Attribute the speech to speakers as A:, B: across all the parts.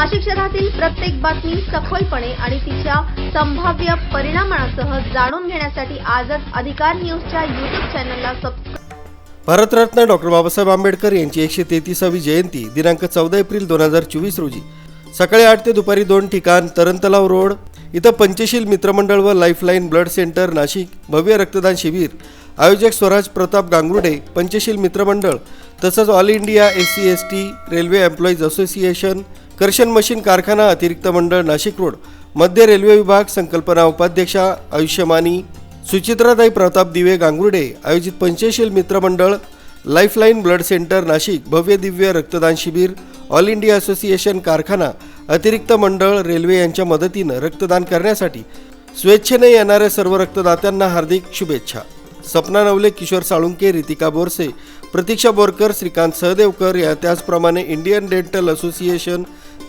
A: नाशिक शहरातील प्रत्येक बातमी सखोलपणे आणि तिच्या संभाव्य परिणामांसह जाणून घेण्यासाठी आजच अधिकार न्यूजच्या युट्यूब चॅनलला सबस्क्राईब
B: भारतरत्न डॉक्टर बाबासाहेब आंबेडकर यांची एकशे तेहतीसावी जयंती दिनांक चौदा एप्रिल दोन हजार चोवीस रोजी. सकाळी आठ ते दुपारी दोन ठिकाण तरणतलाव रोड इथं पंचशील मित्रमंडळ व लाईफलाईन ब्लड सेंटर नाशिक भव्य रक्तदान शिबिर. आयोजक स्वराज प्रताप गांगुर्डे पंचशील मित्रमंडळ तसंच all India S C S T railway employees association कर्शन machine कारखाना अतिरिक्त मंडळ नाशिक रोड मध्य रेल्वे विभाग संकल्पना उपाध्यक्षा आयुष्यमानी सुचित्राताई प्रताप दिवे गांगुर्डे आयोजित पंचशील मित्रमंडळ लाईफलाईन ब्लड सेंटर नाशिक भव्य दिव्य रक्तदान शिबिर ऑल इंडिया असोसिएशन कारखाना अतिरिक्त मंडळ रेल्वे यांच्या मदतीनं रक्तदान करण्यासाठी स्वेच्छेने येणाऱ्या सर्व रक्तदात्यांना हार्दिक शुभेच्छा. सपना नवले किशोर साळुंके रितिका बोरसे प्रतीक्षा बोरकर श्रीकांत सहदेवकर या त्याचप्रमाणे इंडियन डेंटल असोसिएशन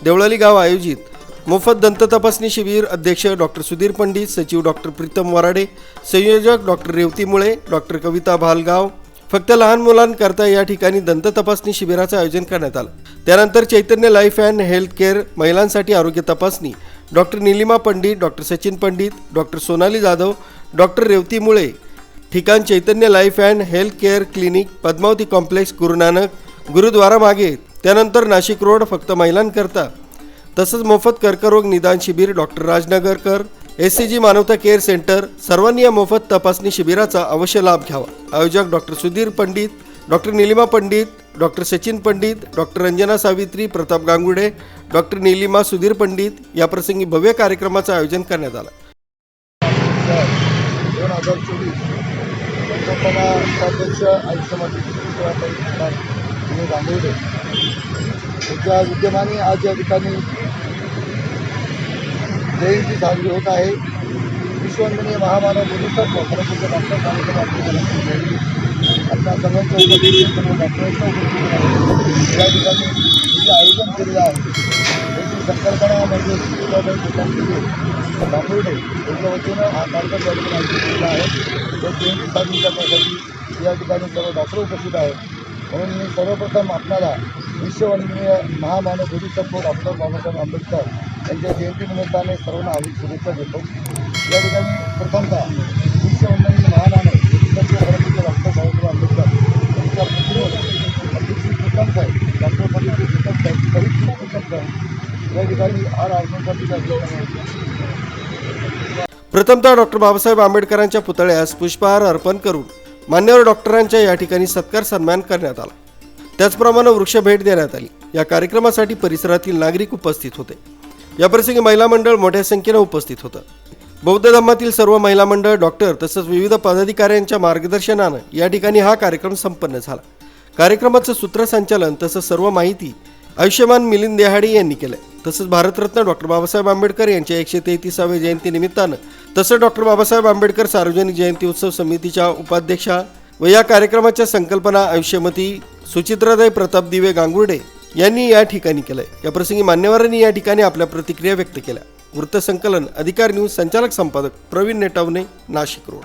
B: देवळाली गाव आयोजित मोफत दंत तपासणी शिबिर अध्यक्ष डॉक्टर सुधीर पंडित सचिव डॉक्टर प्रीतम वराडे संयोजक डॉक्टर रेवती मुळे डॉक्टर कविता भालगाव. फक्त लहान मुलांकरता या ठिकाणी दंत तपासणी शिबिराचं आयोजन करण्यात आलं. त्यानंतर Chaitanya life and health care महिलांसाठी आरोग्य तपासणी doctor Nilima Pandit doctor Sachin Pandit doctor Sonali Jadhav doctor Revati Mule ठिकाण Chaitanya life and health care clinic Padmavati complex Gurunanak Gurudwara मागे त्यानंतर नाशिक रोड फक्त महिलांकरता. तसंच मोफत कर्करोग निदान शिबिर doctor Rajnagarkar S C G Manavata care centre सर्वांनी या मोफत तपासणी शिबिराचा अवश्य लाभ घ्यावा. आयोजक doctor Sudhir Pandit doctor Nilima Pandit doctor Sachin Pandit doctor Ranjana Savitri Pratap Gangude doctor Nilima Sudhir Pandit याप्रसंगी भव्य कार्यक्रमाचं आयोजन करण्यात आलं.
C: दोन हजार चोवीस. आणि गांगुर्डे त्याच्या विद्यमाने आज या जयंती साजरी होत आहे. विश्ववंदनीय महामानव बोधिसत्व खरंतर डॉक्टर बाबासाहेब जयंती. आपल्या सर्व डॉक्टरांच्या उपस्थितीत या आयोजन केलेलं आहे संकल्पना म्हणजे हा कार्यक्रम आयोजित जयंती साजरी सर्व डॉक्टर उपस्थित आहेत. म्हणून मी सर्वप्रथम आपणाला विश्ववंदनीय महामानव बोधिसत्व डॉक्टर बाबासाहेब आंबेडकर यांच्या जयंतीनिमित्ताने सर्वांना हार्दिक शुभेच्छा देतो. या ठिकाणी प्रथमतः विश्ववंदनीय महामानव बोधिसत्व भारतीचे डॉक्टर बाबासाहेब आंबेडकर यांच्या प्रतिमेवर अध्यक्ष प्रीतम साहेब डॉक्टर पंडित प्रीतम साहेब परीक्षित प्रीतम साहेब या ठिकाणी आर अर्जनसाठी
B: प्रथमतः डॉक्टर बाबासाहेब आंबेडकरांच्या पुतळ्यास पुष्पहार अर्पण करून मान्यवर डॉक्टरांच्या या ठिकाणी सत्कार सन्मान करण्यात आला. त्याचप्रमाणे वृक्ष भेट देण्यात आली. या कार्यक्रमासाठी परिसरातील नागरिक उपस्थित होते. याप्रसंगी महिला मंडळ मोठ्या संख्येनं उपस्थित होतं. बौद्ध धर्मातील सर्व महिला मंडळ डॉक्टर तसंच विविध पदाधिकाऱ्यांच्या मार्गदर्शनानं या ठिकाणी हा कार्यक्रम संपन्न झाला. कार्यक्रमाचं सूत्रसंचालन तसंच सर्व माहिती आयुष्यमान मिलिंद देहाडे यांनी केलं तसंच भारतरत्न डॉक्टर बाबासाहेब आंबेडकर यांच्या एकशे तेहतीसाव्या जयंतीनिमित्तानं तसं डॉक्टर बाबासाहेब आंबेडकर सार्वजनिक जयंती उत्सव समितीच्या उपाध्यक्षा व या कार्यक्रमाच्या संकल्पना आयुष्यमती सुचित्राताई प्रताप दिवे गांगुर्डे यांनी या ठिकाणी केलंय. याप्रसंगी मान्यवरांनी या ठिकाणी आपल्या प्रतिक्रिया व्यक्त केल्या. वृत्तसंकलन अधिकार न्यूज संचालक संपादक प्रवीण नेटावणे नाशिक रोड.